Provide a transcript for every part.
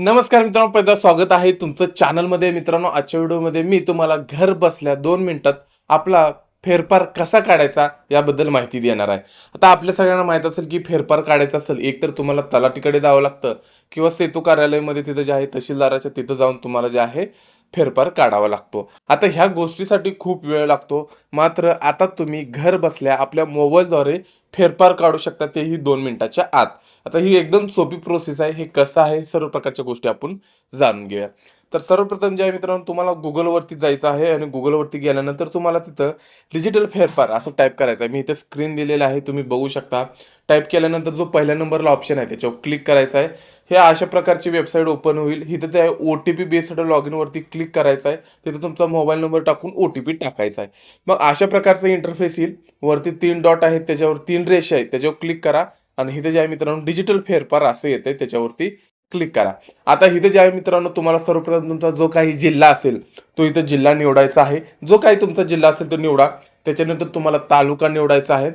नमस्कार मित्रांनो पहिला स्वागत आहे तुमचं चॅनलमध्ये मित्रांनो आजच्या व्हिडिओमध्ये मी तुम्हाला घर बसल्या दोन मिनिटात आपला फेरफार कसा काढायचा याबद्दल माहिती देणार आहे. आता आपल्या सगळ्यांना माहीत असेल की फेरफार काढायचा असेल एक तर तुम्हाला तलाटीकडे जावं लागतं किंवा सेतू कार्यालयामध्ये तिथं जे आहे तहसीलदाराच्या तिथं जाऊन तुम्हाला जे आहे फेरफार काढावा लागतो. आता ह्या गोष्टीसाठी खूप वेळ लागतो. मात्र आता तुम्ही घर बसल्या आपल्या मोबाईलद्वारे फेरफार काढू शकता तेही दोन मिनिटाच्या आत. आता ही एकदम सोपी प्रोसेस आहे. हे कसं आहे? सर्व प्रकारच्या गोष्टी आपण जाणून घेऊया. तर सर्वप्रथम जे आहे मित्रांनो तुम्हाला गुगलवरती जायचं आहे आणि गुगलवरती गेल्यानंतर तुम्हाला तिथं डिजिटल फेरफार असं टाईप करायचं आहे. मी इथं स्क्रीन दिलेलं आहे. तुम्ही बघू शकता. टाईप केल्यानंतर जो पहिल्या नंबरला ऑप्शन आहे त्याच्यावर क्लिक करायचा आहे. हे अशा प्रकारची वेबसाईट ओपन होईल. इथं त्या O T P based log इनवरती click करायचं आहे. तिथं तुमचा मोबाईल नंबर टाकून ओ टी पी टाकायचा आहे. मग अशा प्रकारचं इंटरफेस येईल. वरती तीन डॉट आहेत त्याच्यावर तीन रेषा आहेत. त्याच्यावर क्लिक करा. आणि इथे जे आहे मित्रांनो डिजिटल फेरफार असं येते त्याच्यावरती क्लिक करा. आता इथे जे आहे मित्रांनो तुम्हाला सर्वप्रथम तुमचा जो काही जिल्हा असेल तो इथं जिल्हा निवडायचा आहे. जो काही तुमचा जिल्हा असेल तो निवडा. त्याच्यानंतर तुम्हाला तालुका निवडायचा आहे.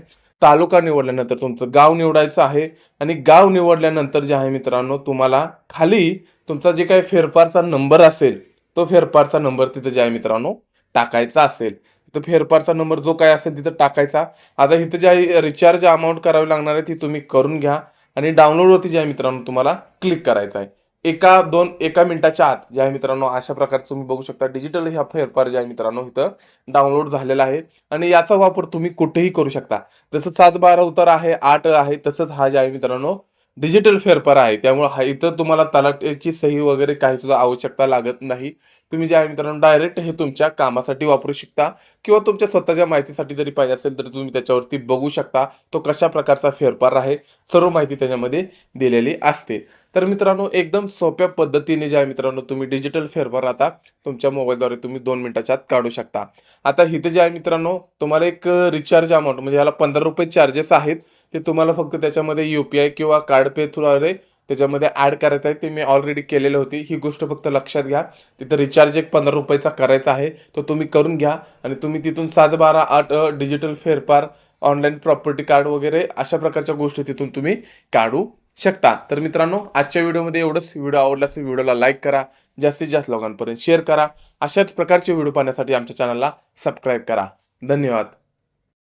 तालुका निवडल्यानंतर तुमचं गाव निवडायचं आहे आणि गाव निवडल्यानंतर जे आहे मित्रांनो तुम्हाला खाली तुमचा जे काही फेरफारचा नंबर असेल तो फेरफारचा नंबर तिथं जे आहे मित्रांनो टाकायचा असेल. तर फेरफारचा नंबर जो काय असेल तिथं टाकायचा. आता इथं जे आहे रिचार्ज अमाऊंट करावी लागणार आहे ती तुम्ही करून घ्या आणि डाउनलोडवरती जे आहे मित्रांनो तुम्हाला क्लिक करायचं आहे. एका दोन एका मिनिटाच्या आत जे आहे मित्रांनो अशा प्रकारे तुम्ही बघू शकता डिजिटल ह्या फेरफार जे आहे मित्रांनो इथं डाउनलोड झालेला आहे. आणि याचा वापर तुम्ही कुठेही करू शकता. जसं सात बारा उतार आहे आठ आहे तसंच हा जे आहे मित्रांनो डिजिटल फेरफार आहे. त्यामुळे हा इथं तुम्हाला तलाट्याची सही वगैरे काही सुद्धा आवश्यकता लागत नाही. तुम्ही जे आहे मित्रांनो डायरेक्ट हे तुमच्या कामासाठी वापरू शकता किंवा तुमच्या स्वतःच्या माहितीसाठी जरी पाहिजे असेल तर तुम्ही त्याच्यावरती बघू शकता तो कशा प्रकारचा फेरफार आहे. सर्व माहिती त्याच्यामध्ये दिलेली असते. तर मित्रांनो एकदम सोप्या पद्धतीने जे आहे मित्रांनो तुम्ही डिजिटल फेरफार आता तुमच्या मोबाईलद्वारे तुम्ही दोन मिनिटाच्या आत काढू शकता. आता इथे जे आहे मित्रांनो तुम्हाला एक रिचार्ज अमाऊंट म्हणजे याला पंधरा रुपये चार्जेस आहेत. ते तुम्हाला फक्त त्याच्यामध्ये यू पी आय किंवा कार्ड पे थ्रूद्वारे त्याच्यामध्ये ॲड करायचं आहे ते मी ऑलरेडी केलेलं होती. ही गोष्ट फक्त लक्षात घ्या. तिथं रिचार्ज एक पंधरा रुपयाचा करायचा आहे. तो तुम्ही करून घ्या आणि तुम्ही तिथून सात बारा आठ डिजिटल फेरफार ऑनलाईन प्रॉपर्टी कार्ड वगैरे अशा प्रकारच्या गोष्टी तिथून तुम्ही काढू शकता. तर मित्रांनो आजच्या व्हिडिओमध्ये एवढंच. व्हिडिओ आवडला असेल व्हिडिओला लाईक करा. जास्तीत जास्त लोकांपर्यंत शेअर करा. अशाच प्रकारचे व्हिडिओ पाहण्यासाठी आमच्या चॅनलला सबस्क्राईब करा. धन्यवाद.